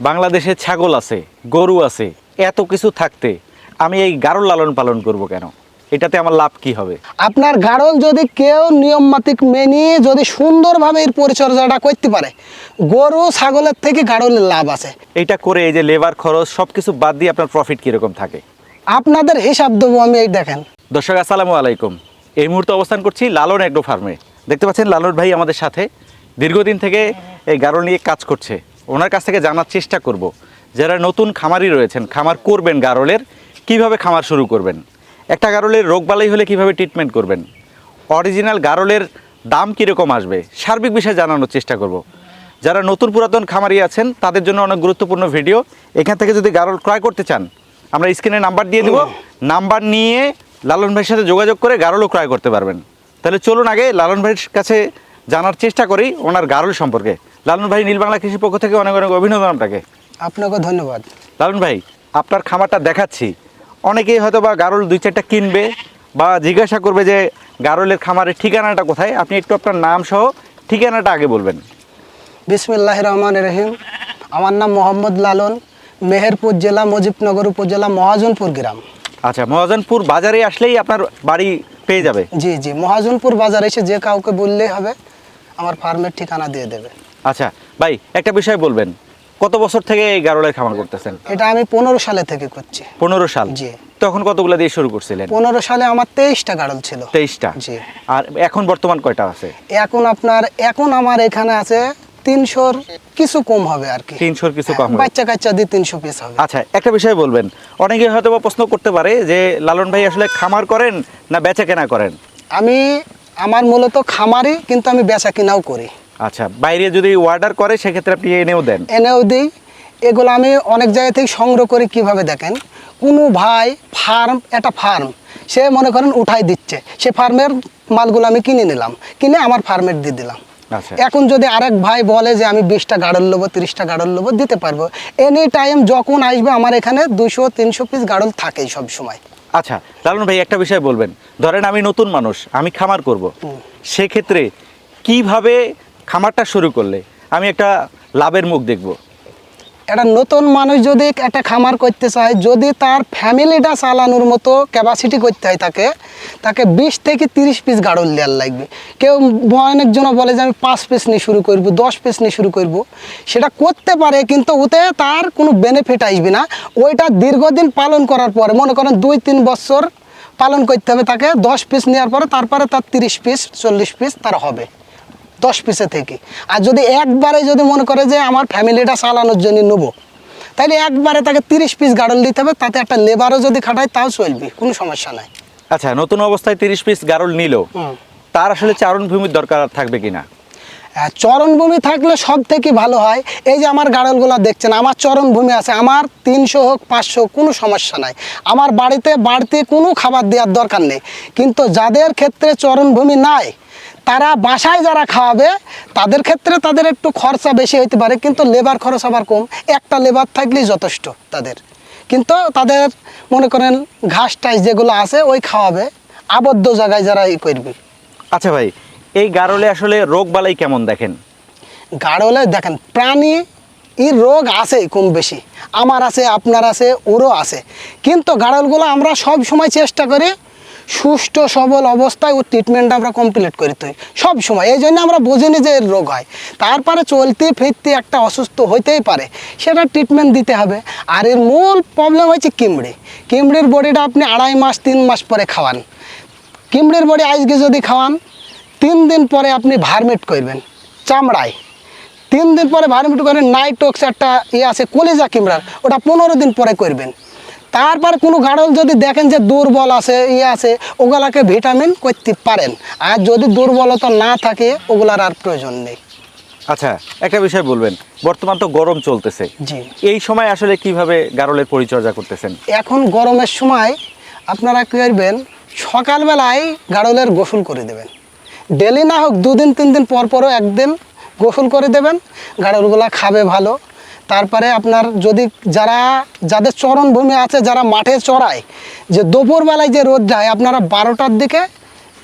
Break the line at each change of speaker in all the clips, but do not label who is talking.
বাংলাদেশে ছাগল আছে গরু আছে এত কিছু থাকতে আমি এই গারল লালন পালন করব কেন? এটাতে আমার লাভ কি হবে?
আপনার গাড়ল যদি কেউ নিয়ম মাফিক মেনে যদি সুন্দরভাবে এর পরিচর্যাটা করতে পারে গরু ছাগলের থেকে গাড়লের লাভ আছে।
এটা করে এই যে লেবার খরচ সব কিছু বাদ দিয়ে আপনার প্রফিট কীরকম থাকে?
আপনাদের হিসাব দেবো আমি এই দেখেন।
দর্শক আসসালামু আলাইকুম। এই মুহূর্তে অবস্থান করছি লালন এগ্রো ফার্মে। দেখতে পাচ্ছেন লালন ভাই আমাদের সাথে। দীর্ঘদিন থেকে এই গারল নিয়ে কাজ করছে। ওনার কাছ থেকে জানার চেষ্টা করব যারা নতুন খামারি রয়েছেন, খামার করবেন গারলের, কীভাবে খামার শুরু করবেন? একটা গারলের রোগবালাই হলে কীভাবে ট্রিটমেন্ট করবেন? অরিজিনাল গারলের দাম কীরকম আসবে? সার্বিক বিষয়ে জানানোর চেষ্টা করব। যারা নতুন পুরাতন খামারি আছেন, তাদের জন্য অনেক গুরুত্বপূর্ণ ভিডিও এখান থেকে যদি গারল ক্রয় করতে চান, আমরা স্ক্রিনে নাম্বার দিয়ে দেবো। নাম্বার নিয়ে লালন ভাইয়ের সাথে যোগাযোগ করে গারলও ক্রয় করতে পারবেন। তাহলে চলুন আগে লালন ভাইয়ের কাছে জানার চেষ্টা করি ওনার গারল সম্পর্কে। লালন ভাই নীল বাংলা কৃষি পক্ষ থেকে অনেক অনেক অভিনন্দন আপনাকে।
আপনাকে ধন্যবাদ।
লালন ভাই আপনার খামারটা দেখাচ্ছি। অনেকেই হয়তো বা গারল দুই চারটা কিনবে বা জিজ্ঞাসা করবে যে গারলের খামারের ঠিকানাটা কোথায়? আপনি একটু আপনার নাম সহ ঠিকানাটা আগে বলবেন।
বিসমিল্লাহ রহমান রহিম। আমার নাম মোহাম্মদ লালন মেহেরপুর জেলা মুজিবনগর উপজেলা মহাজনপুর গ্রাম।
আচ্ছা মহাজনপুর বাজারে আসলেই আপনার বাড়ি পেয়ে যাবে।
জি জি মহাজনপুর বাজার এসে যে কাউকে বললেই হবে আমার ফার্মের ঠিকানা দিয়ে দেবে।
আচ্ছা ভাই একটা বিষয় বলবেন। কত বছর থেকে এই গারলের খামার করতেছেন?
এটা আমি পনেরো সালে থেকে করছি।
পনেরো সাল?
জি।
তখন কতগুলো দিয়ে শুরু করছিলেন?
পনেরো সালে আমার তেইশটা গাড়ল ছিল।
তেইশটা?
জি।
আর এখন বর্তমান কয়টা আছে?
এখন আপনার এখন আমার এখানে আছে তিনশোর কিছু কম হবে আর কি।
তিনশোর কিছু কম
বাচ্চা কাচ্চা দিয়ে তিনশো পিস হবে।
আচ্ছা একটা বিষয় বলবেন। অনেকে হয়তো প্রশ্ন করতে পারে যে লালন ভাই আসলে খামার করেন না বেচা কেনা করেন?
আমি আমার মূলত খামারি কিন্তু আমি বেচা কিনাও করি।
আচ্ছা বাইরে যদি অর্ডার করে সেক্ষেত্রে আপনি এনেও দেন?
এনেও দিই। এগুলো আমি অনেক জায়গা থেকে সংগ্রহ করি কীভাবে দেখেন? কোনো ভাই ফার্ম একটা ফার্ম সে মনে করেন উঠাই দিচ্ছে। সে ফার্মের মালগুলো আমি কিনে নিলাম কিনে আমার ফার্মের দিয়ে দিলাম।
আচ্ছা।
এখন যদি আরেক ভাই বলে যে আমি বিশটা গাড়ল নেব তিরিশটা গাড়ল নেব দিতে পারব। এনি টাইম যখন আসবে আমার এখানে দুশো তিনশো পিস গাড়ল থাকেই সব সময়।
আচ্ছা লালন ভাই একটা বিষয় বলবেন। ধরেন আমি নতুন মানুষ আমি খামার করব। সেক্ষেত্রে কীভাবে খামারটা শুরু করলে আমি একটা লাভের মুখ দেখব।
একটা নতুন মানুষ যদি একটা খামার করতে চায়, যদি তার ফ্যামিলিটা চালানোর মতো ক্যাপাসিটি করতে হয় তাকে তাকে বিশ থেকে তিরিশ পিস গাড়ল দেওয়ার লাগবে। কেউ অনেকজন বলে যে আমি পাঁচ পিস নিয়ে শুরু করব, দশ পিস নিয়ে শুরু করব। সেটা করতে পারে, কিন্তু ওতে তার কোনো বেনিফিট আসবে না। ওইটা দীর্ঘদিন পালন করার পরে, মনে করেন দুই তিন বছর পালন করতে হবে তাকে, দশ পিস নেওয়ার পরে তারপরে তার তিরিশ পিস চল্লিশ পিস তার হবে। দশ পিসে থেকে। আর যদি একবারে যদি মনে করে যে আমার ফ্যামিলিটা চালানোর জন্য নেব তাহলে একবারে তাকে তিরিশ পিস গাড়ল দিতে হবে তাতে একটা লেবারও যদি খাটায় তাও চলবে কোনো সমস্যা নাই।
আচ্ছা নতুন অবস্থায় তিরিশ পিস গারল নিল। তার আসলে চারণভূমির দরকার থাকবে কিনা?
আর চরণভূমি থাকলে সব থেকে ভালো হয়। এই যে আমার গাড়লগুলো দেখছেন আমার চরণভূমি আছে আমার তিনশো হোক পাঁচশো কোনো সমস্যা নাই। আমার বাড়িতে বাড়তি কোনো খাবার দেওয়ার দরকার নেই। কিন্তু যাদের ক্ষেত্রে চরণভূমি নাই তারা বাসায় যারা খাওয়াবে তাদের ক্ষেত্রে তাদের একটু খরচা বেশি হতে পারে কিন্তু লেবার খরচ আবার কম। একটা লেবার থাকলেই যথেষ্ট তাদের। কিন্তু তাদের মনে করেন ঘাস টাইস যেগুলো আছে ওই খাওয়াবে। আবদ্ধ জায়গায় যারা ই করবে।
আচ্ছা ভাই এই গারলে আসলে রোগ বালাই কেমন দেখেন?
গাড়লে দেখেন প্রাণী ই রোগ আছে কম বেশি। আমার আছে আপনার আছে ওরও আছে। কিন্তু গাড়লগুলো আমরা সব সময় চেষ্টা করি সুষ্ঠু, সবল অবস্থায় ওর ট্রিটমেন্টটা আমরা কমপ্লিট করতে হয় সব সময়। এই জন্য আমরা বুঝিনি যে রোগ হয়। তারপরে চলতে ফিরতে একটা অসুস্থ হইতেই পারে। সেটা ট্রিটমেন্ট দিতে হবে। আর এর মূল প্রবলেম হচ্ছে কিমড়ি। কিমড়ির বডিটা আপনি আড়াই মাস, তিন মাস পরে খাওয়ান। কিমড়ির বডি আজকে যদি খাওয়ান, তিন দিন পরে আপনি ভার্মিট করবেন। চামড়ায়। তিন দিন পরে ভার্মিট করেন নাইটক্স একটা ইয়ে আছে, কলেজা কিমড়ার। ওটা পনেরো দিন পরে করবেন। তারপর কোনো গাড়ল যদি দেখেন যে দুর্বল আছে ইয়ে আছে ওগুলাকে ভিটামিন করতে পারেন। আর যদি দুর্বলতা না থাকে ওগুলার আর প্রয়োজন নেই।
আচ্ছা একটা বিষয় বলবেন। বর্তমান তো গরম চলতেছে।
জি।
এই সময় আসলে কীভাবে গারলের পরিচর্যা করতেছেন?
এখন গরমের সময় আপনারা কী করবেন? সকালবেলায় গাড়লের গোসল করে দেবেন। ডেলি না হোক দুদিন তিন দিন পর পরও একদিন গোসল করে দেবেন। গাড়লগুলা খাবে ভালো। তারপরে আপনার যদি যারা, যাদের চরণভূমি আছে, যারা মাঠে চড়ায়, যে দুপুরবেলায় যে রোদ যায়, আপনারা বারোটার দিকে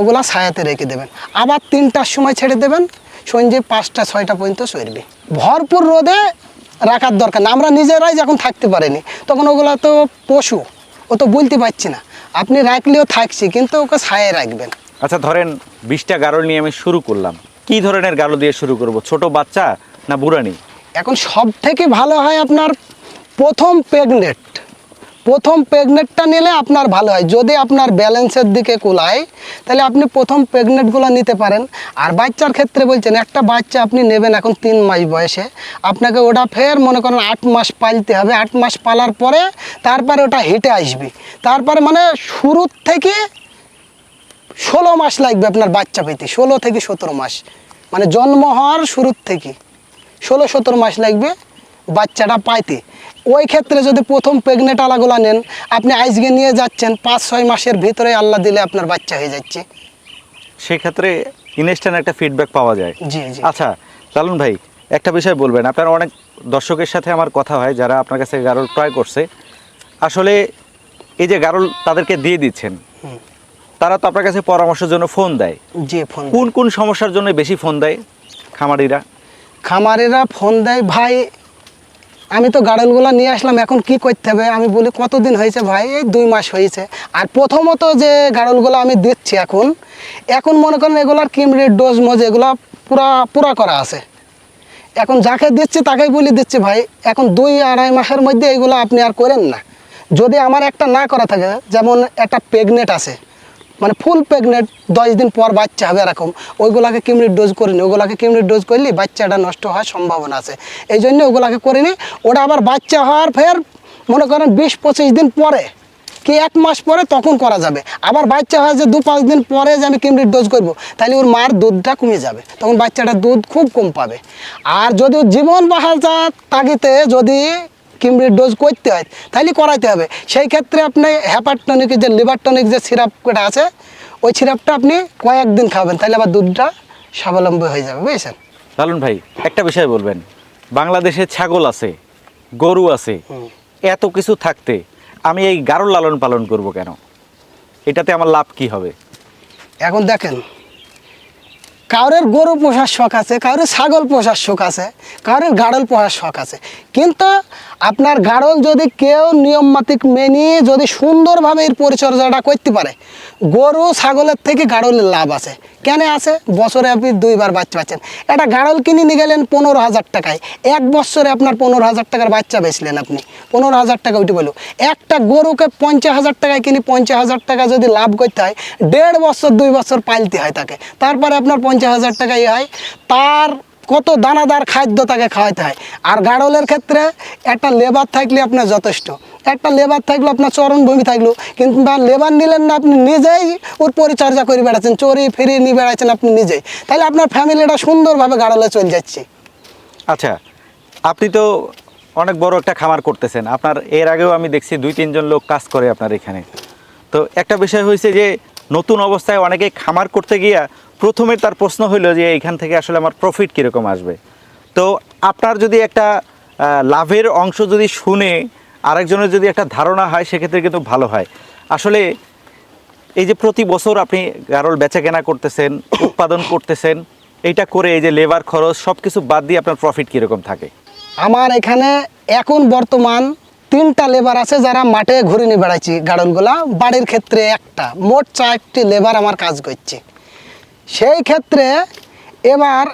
ওগুলা ছায়াতে রেখে দেবেন। আবার তিনটার সময় ছেড়ে দেবেন, সন্ধ্যে পাঁচটা, ছয়টা পর্যন্ত সরবে ভরপুর রোদে রাখার দরকার না। আমরা নিজেরাই যখন থাকতে পারিনি, তখন ওগুলো তো পশু, ও তো বলতে পারছি না। আপনি রাখলেও থাকছি, কিন্তু ওকে ছায়ে রাখবেন।
আচ্ছা ধরেন বিশটা গারল নিয়ে আমি শুরু করলাম। কি ধরনের গারল দিয়ে শুরু করব? ছোট বাচ্চা না বুড়ানি?
এখন সব থেকে ভালো হয় আপনার প্রথম প্রেগনেট প্রথম প্রেগনেটটা নিলে আপনার ভালো হয়। যদি আপনার ব্যালেন্সের দিকে কুলায়, তাহলে আপনি প্রথম প্রেগনেন্টগুলো নিতে পারেন। আর বাচ্চার ক্ষেত্রে বলছেন, একটা বাচ্চা আপনি নেবেন এখন তিন মাস বয়সে। আপনাকে ওটা ফের মনে করেন আট মাস পালতে হবে। আট মাস পালার পরে তারপরে ওটা হেঁটে আসবে। তারপরে মানে শুরুর থেকে ষোলো মাস লাগবে আপনার বাচ্চা পেতে। ষোলো থেকে সতেরো মাস। মানে জন্ম হওয়ার শুরুর থেকে। ষোলো সতেরো মাস লাগবে বাচ্চাটা পাইতে। ওই ক্ষেত্রে যদি প্রথম প্রেগনেন্ট আলাগুলা নেন আপনি আইসগে নিয়ে যাচ্ছেন পাঁচ ছয় মাসের ভিতরে আল্লাহ দিলে আপনার বাচ্চা হয়ে যাচ্ছে।
সেক্ষেত্রে ইনস্ট্যান্ট একটা ফিডব্যাক পাওয়া যায়।
জি জি।
আচ্ছা লালন ভাই একটা বিষয় বলবেন আপনার অনেক দর্শকের সাথে আমার কথা হয় যারা আপনার কাছে গারল ক্রয় করছে। আসলে এই যে গারল তাদেরকে দিয়ে দিচ্ছেন তারা তো আপনার কাছে পরামর্শের জন্য ফোন দেয়।
জি ফোন
কোন কোন সমস্যার জন্য বেশি ফোন দেয় খামারিরা?
খামারেরা ফোন দেয়, ভাই, আমি তো গাড়লগুলো নিয়ে আসলাম, এখন কি করতে হবে? আমি বলি, কতদিন হয়েছে ভাই? এই দুই মাস হয়েছে। আর প্রথমত যে গাড়লগুলো আমি দিচ্ছি এখন এখন মনে করেন এগুলার কিমরির ডোজ মোজ এগুলো পুরা পুরা করা আছে। এখন যাকে দিচ্ছি তাকেই বলি দিচ্ছি, ভাই, এখন দুই আড়াই মাসের মধ্যে এগুলো আপনি আর করেন না। যদি আমার একটা না করা থাকে, যেমন একটা প্রেগনেন্ট আছে মানে ফুল প্রেগনেন্ট দশ দিন পর বাচ্চা হবে এরকম। ওইগুলাকে কিমড়ির ডোজ করিনি। ওগুলাকে কিমড়ির ডোজ করলে বাচ্চাটা নষ্ট হওয়ার সম্ভাবনা আছে। এই জন্য ওগুলাকে করিনি। ওটা আবার বাচ্চা হওয়ার ফের মনে করেন বিশ পঁচিশ দিন পরে। কি এক মাস পরে তখন করা যাবে। আবার বাচ্চা হয় যে দু পাঁচ দিন পরে যে আমি কিমড়ির ডোজ করব, তাহলে ওর মার দুধটা কমে যাবে। তখন বাচ্চাটা দুধ খুব কম পাবে। আর যদি জীবন বাহাজার তাগিতে যদি কিমড়ির ডোজ করতে হয় তাহলে করাইতে হবে। সেই ক্ষেত্রে আপনি হ্যাপারটনিকের যে লিভার টনিক যে সিরাপটা আছে ওই সিরাপটা আপনি কয়েকদিন খাবেন তাহলে আবার দুধটা স্বাবলম্বী হয়ে যাবে বুঝেছেন?
লালন ভাই একটা বিষয় বলবেন। বাংলাদেশে ছাগল আছে গরু আছে এত কিছু থাকতে আমি এই গারল লালন পালন করব কেন? এটাতে আমার লাভ কি হবে?
এখন দেখেন কারোর গরু পোষার শখ আছে কারোর ছাগল পোষার শখ আছে কারোর গাড়ল পোষার শখ আছে। কিন্তু আপনার গাড়ল যদি কেউ নিয়মমাতিক মেনে যদি সুন্দরভাবে এর পরিচর্যাটা করতে পারে, গরু ছাগলের থেকে গাড়লের লাভ আছে। কেন আছে? বছরে আপনি দুইবার বাচ্চা পাচ্ছেন। একটা গাড়ল কিনে নিয়ে গেলেন পনেরো হাজার টাকায়। এক বছরে আপনার পনেরো হাজার টাকার বাচ্চা বেচলেন আপনি। পনেরো হাজার টাকা উঠে বলো একটা গরুকে পঞ্চাশ হাজার টাকায় কিনে পঞ্চাশ হাজার টাকা যদি লাভ করতে হয়, দেড় বছর, দুই বছর পালতে হয় তাকে। তারপরে আপনার পঞ্চাশ হাজার টাকা ইয়ে হয়, তার কত দানাদার খাদ্য তাকে খাওয়াতে হয়। আর গাড়লের ক্ষেত্রে একটা লেবার থাকলে আপনার যথেষ্ট। একটা লেবার থাকল, আপনার চরণভূমি থাকল কিন্তু লেবার নিলেন না, আপনি নিজেই ওর পরিচর্যা করে বেড়াচ্ছেন, চড়ি ফিরিয়ে নিয়ে বেড়াচ্ছেন আপনি নিজেই। তাহলে আপনার ফ্যামিলিটা সুন্দরভাবে গাড়লে চলে যাচ্ছে।
আচ্ছা আপনি তো অনেক বড় একটা খামার করতেছেন। আপনার এর আগেও আমি দেখছি দুই, তিনজন লোক কাজ করে আপনার এখানে। তো একটা বিষয় হয়েছে যে নতুন অবস্থায় অনেকে খামার করতে গিয়া প্রথমে তার প্রশ্ন হইল যে এখান থেকে আসলে আমার প্রফিট কীরকম আসবে। তো আপনার যদি একটা লাভের অংশ যদি শুনে আরেকজনের যদি একটা ধারণা হয়, সেক্ষেত্রে কিন্তু ভালো হয়। আসলে এই যে প্রতি বছর আপনি গারল বেচা কেনা করতেছেন, উৎপাদন করতেছেন, এইটা করে এই যে লেবার খরচ সব কিছু বাদ দিয়ে আপনার প্রফিট কীরকম থাকে?
আমার এখানে এখন বর্তমান তিনটা লেবার আছে যারা মাঠে ঘুরে নিয়ে বেড়াচ্ছি গাড়লগুলা বাড়ির ক্ষেত্রে একটা। মোট চারটি লেবার আমার কাজ করছে। সেই ক্ষেত্রে এবার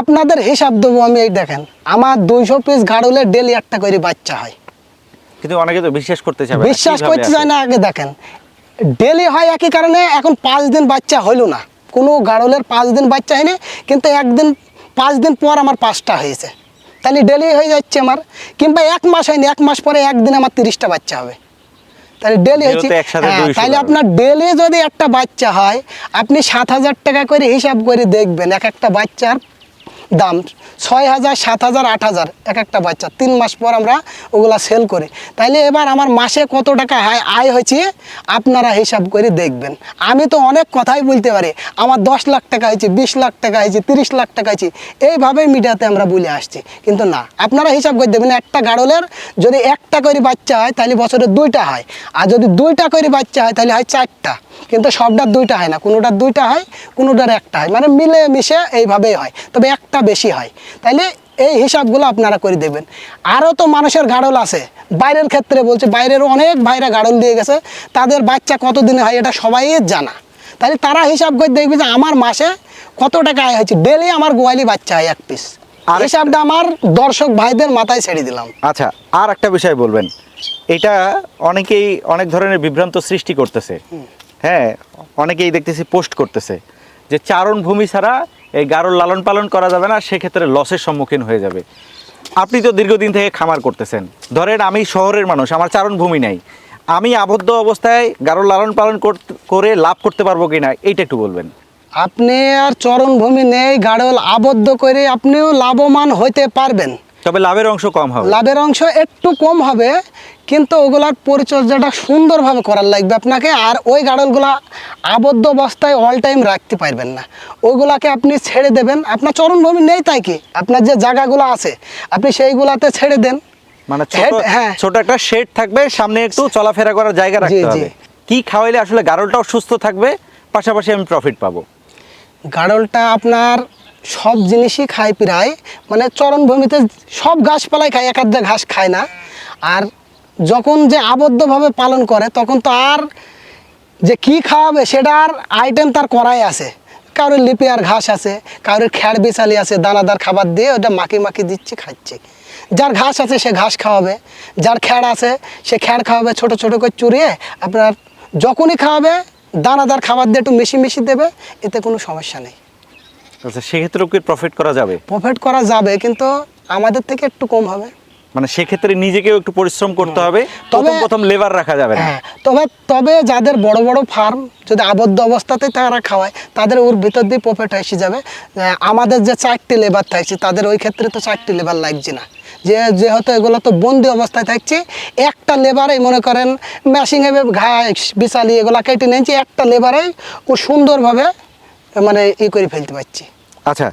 আপনাদের হিসাব দেবো আমি এই দেখেন আমার দুইশো পিস গাড়লে ডেলি একটা করে বাচ্চা হয়।
কিন্তু অনেকে তো বিশ্বাস করতে না।
বিশ্বাস করতে? চায় না আগে দেখেন ডেলি হয় একই কারণে এখন পাঁচ দিন বাচ্চা হইল না। কোনো গাড়লের পাঁচ দিন বাচ্চা হয়নি কিন্তু একদিন পাঁচ দিন পর আমার পাঁচটা হয়েছে। তাহলে ডেলি হয়ে যাচ্ছে আমার। কিংবা এক মাস হয়নি এক মাস পরে একদিন আমার তিরিশটা বাচ্চা হবে। তাহলে ডেলি হয়েছে। হ্যাঁ, তাহলে আপনার ডেলি যদি একটা বাচ্চা হয় আপনি সাত হাজার টাকা করে হিসাব করে দেখবেন এক একটা বাচ্চার দাম ছয় হাজার, সাত হাজার, আট হাজার, এক একটা বাচ্চা। তিন মাস পর আমরা ওগুলা সেল করি। তাইলে এবার আমার মাসে কত টাকা আয়? আয় হয়েছে আপনারা হিসাব করে দেখবেন। আমি তো অনেক কথাই বলতে পারি। আমার দশ লাখ টাকা হয়েছে বিশ লাখ টাকা হয়েছে তিরিশ লাখ টাকা হয়েছে এইভাবেই মিডিয়াতে আমরা বলে আসছি। কিন্তু না, আপনারা হিসাব করে দেখবেন, একটা গাড়লের যদি একটা করে বাচ্চা হয় তাহলে বছরে দুইটা হয়। আর যদি দুইটা করে বাচ্চা হয় তাহলে হয় চারটা। কিন্তু সবটার দুইটা হয় না। কোনোটার দুইটা হয়, কোনোটার একটা হয়। মানে মিলে মিশে এইভাবেই হয়। তবে একটা বেশি হয়। তাইলে এই হিসাবগুলো আপনারা করে দেবেন। আরও তো মানুষের গাড়ল আছে। বাইরের ক্ষেত্রে বলছে বাইরের অনেক ভাইরা গাড়ল দিয়ে গেছে। তাদের বাচ্চা কত দিনে হয় এটা সবাই জানা। তাহলে তারা হিসাব করে দেখবে যে আমার মাসে কত টাকা আয় হয়েছে। ডেলি আমার গোয়ালি বাচ্চা হয় এক পিস
আর-
হিসাবটা আমার দর্শক ভাইদের মাথায় ছেড়ে দিলাম।
আচ্ছা আর একটা বিষয় বলবেন। এটা অনেকেই অনেক ধরনের বিভ্রান্ত সৃষ্টি করতেছে। হ্যাঁ অনেকেই দেখতেছি পোস্ট করতেছে। যে চারণ ভূমি ছাড়া এই গারল লালন পালন করা যাবে না সেক্ষেত্রে লসের সম্মুখীন হয়ে যাবে। আপনি তো দীর্ঘদিন থেকে খামার করতেছেন। ধরেন আমি শহরের মানুষ আমার চারণ ভূমি নাই। আমি আবদ্ধ অবস্থায় গারল লালন পালন করে লাভ করতে পারব কি না এইটা একটু বলবেন।
আপনি আর চরণভূমি নেই গাড়ল আবদ্ধ করে আপনিও লাভবান হইতে পারবেন।
তবে লাভের অংশ কম হবে।
লাভের অংশ একটু কম হবে কিন্তু ওগুলার পরিচর্যাটা সুন্দরভাবে করার লাগবে আপনাকে আর ওই গাড়লগুলা আবদ্ধ অবস্থায় অল টাইম রাখতে পারবেন না। ওইগুলাকে আপনি ছেড়ে দেবেন। আপনার চরণভূমি নেই তাই কি? আপনার যে জায়গাগুলো আছে আপনি সেইগুলাতে ছেড়ে দেন।
মানে ছোট
হ্যাঁ।
ছোট একটা শেড থাকবে সামনে একটু চলাফেরা করার জায়গা রাখতে। হবে। কি খাওয়াইলে আসলে গারলটাও সুস্থ থাকবে পাশাপাশি আমি প্রফিট পাবো।
গাড়লটা আপনার সব জিনিসই খায় প্রায়। মানে চরণভূমিতে সব গাছপালাই খায় এক ঘাস খায় না। আর যখন যে আবদ্ধভাবে পালন করে তখন তো আর যে কি খাওয়াবে সেটার আইটেম তার করাই আছে। কারোর লিপিয়ার ঘাস আছে কারোর খ্যাড় বিছালি আছে দানাদার খাবার দিয়ে ওটা মাখি মাখি দিচ্ছে খাচ্ছে। যার ঘাস আছে সে ঘাস খাওয়াবে যার খ্যাড় আছে সে খ্যাড় খাওয়াবে ছোট ছোট করে চুরিয়ে আপনার যখনই খাওয়াবে দানাদার খাবার দিয়ে একটু মিশি মিশি দেবে এতে কোনো সমস্যা নেই।
আচ্ছা সেক্ষেত্রেও কি প্রফিট করা যাবে?
প্রফিট করা যাবে কিন্তু আমাদের থেকে একটু কম হবে।
মানে সেক্ষেত্রে নিজেকেও একটু পরিশ্রম করতে হবে
তবে-
প্রথম প্রথম লেবার রাখা যাবে না।
হ্যাঁ তবে তবে যাদের বড় বড় ফার্ম যদি আবদ্ধ অবস্থাতে তারা খাওয়ায় তাদের ওর ভিতর দিয়ে প্রফিট এসে যাবে। আমাদের যে চারটি লেবার থাকছে তাদের ওই ক্ষেত্রে তো চারটি লেবার লাগছে না। যে যেহেতু এগুলো তো বন্দি অবস্থায় থাকছে একটা লেবারেই মনে করেন মেশিনে ঘাস বিশালি এগুলো কেটে নিয়েছি একটা লেবারেই ও সুন্দরভাবে মানে ই করে ফেলতে পারছি।
আচ্ছা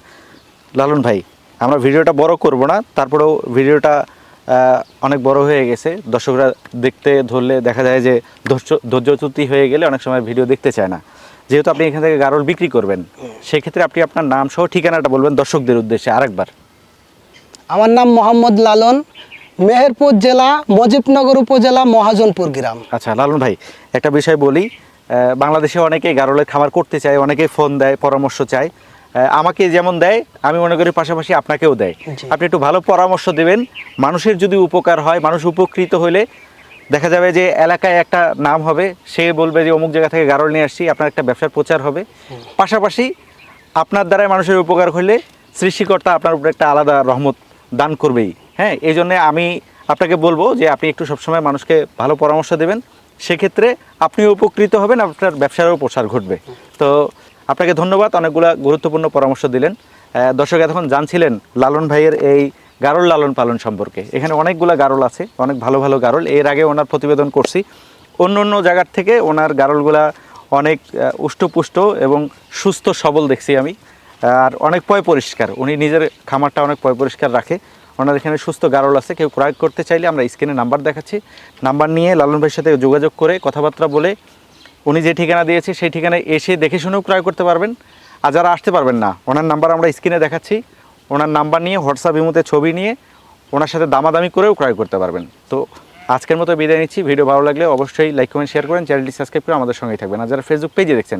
লালন ভাই আমরা ভিডিওটা বড় করব না তারপরেও ভিডিওটা অনেক বড় হয়ে গেছে। দর্শকরা দেখতে ধরলে দেখা যায় যে ধৈর্য ধৈর্যচ্যুতি হয়ে গেলে অনেক সময় ভিডিও দেখতে চায় না। যেহেতু আপনি এখান থেকে গারল বিক্রি করবেন সেক্ষেত্রে আপনি আপনার নাম সহ ঠিকানাটা বলবেন দর্শকদের উদ্দেশ্যে আরেকবার।
আমার নাম মোহাম্মদ লালন মেহেরপুর জেলা মজিবনগর উপজেলা মহাজনপুর গ্রাম।
আচ্ছা লালন ভাই একটা বিষয় বলি বাংলাদেশে অনেকেই গারলের খামার করতে চায় অনেকেই ফোন দেয় পরামর্শ চায়। আমাকে যেমন দেয় আমি মনে করি পাশাপাশি আপনাকেও দেয়। আপনি একটু ভালো পরামর্শ দেবেন। মানুষের যদি উপকার হয় মানুষ উপকৃত হলে দেখা যাবে যে এলাকায় একটা নাম হবে সে বলবে যে অমুক জায়গা থেকে গারল নিয়ে আসছি আপনার একটা ব্যবসার প্রচার হবে। পাশাপাশি আপনার দ্বারাই মানুষের উপকার হলে সৃষ্টিকর্তা আপনার উপরে একটা আলাদা রহমত দান করবেই। হ্যাঁ এই জন্যে আমি আপনাকে বলব যে আপনি একটু সবসময় মানুষকে ভালো পরামর্শ দেবেন। সেক্ষেত্রে আপনিও উপকৃত হবেন আপনার ব্যবসারও প্রসার ঘটবে। তো আপনাকে ধন্যবাদ অনেকগুলা গুরুত্বপূর্ণ পরামর্শ দিলেন। দর্শক এতক্ষণ জানছিলেন লালন ভাইয়ের এই গারল লালন পালন সম্পর্কে। এখানে অনেকগুলা গারল আছে, অনেক ভালো ভালো গারল। এর আগে ওনার প্রতিবেদন করছি। অন্য অন্য জায়গার থেকে ওনার গারলগুলা অনেক উষ্টপুষ্ট এবং সুস্থ সবল দেখছি আমি। আর অনেক পয় পরিষ্কার। উনি নিজের খামারটা অনেক পয় পরিষ্কার রাখে। ওনার এখানে সুস্থ গারল আছে। কেউ ক্রয় করতে চাইলে আমরা স্ক্রিনে নাম্বার দেখাচ্ছি। নাম্বার নিয়ে লালন ভাইয়ের সাথে যোগাযোগ করে কথাবার্তা বলে উনি যে ঠিকানা দিয়েছে সেই ঠিকানায় এসে দেখে শুনেও ক্রয় করতে পারবেন। আর যারা আসতে পারবেন না, ওনার নাম্বার আমরা স্ক্রিনে দেখাচ্ছি। ওনার নাম্বার নিয়ে, হোয়াটসঅ্যাপ, ইমুতে ছবি নিয়ে ওনার সাথে দামাদামি করেও ক্রয় করতে পারবেন। তো আজকের মতো বিদায় নিচ্ছি। ভিডিও ভালো লাগলে অবশ্যই লাইক, কমেন্ট, শেয়ার করেন চ্যানেলটি সাবস্ক্রাইব করে আমাদের সঙ্গেই থাকবেন। আর যারা ফেসবুক পেজে দেখছেন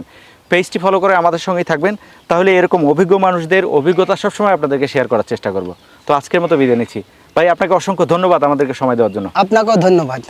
পেজটি ফলো করে আমাদের সঙ্গেই থাকবেন। তাহলে এরকম অভিজ্ঞ মানুষদের অভিজ্ঞতা সবসময় আপনাদেরকে শেয়ার করার চেষ্টা করব। তো আজকের মতো বিদায় নিচ্ছি। ভাই, আপনাকে অসংখ্য ধন্যবাদ আমাদেরকে সময় দেওয়ার জন্য।
আপনাকেও ধন্যবাদ।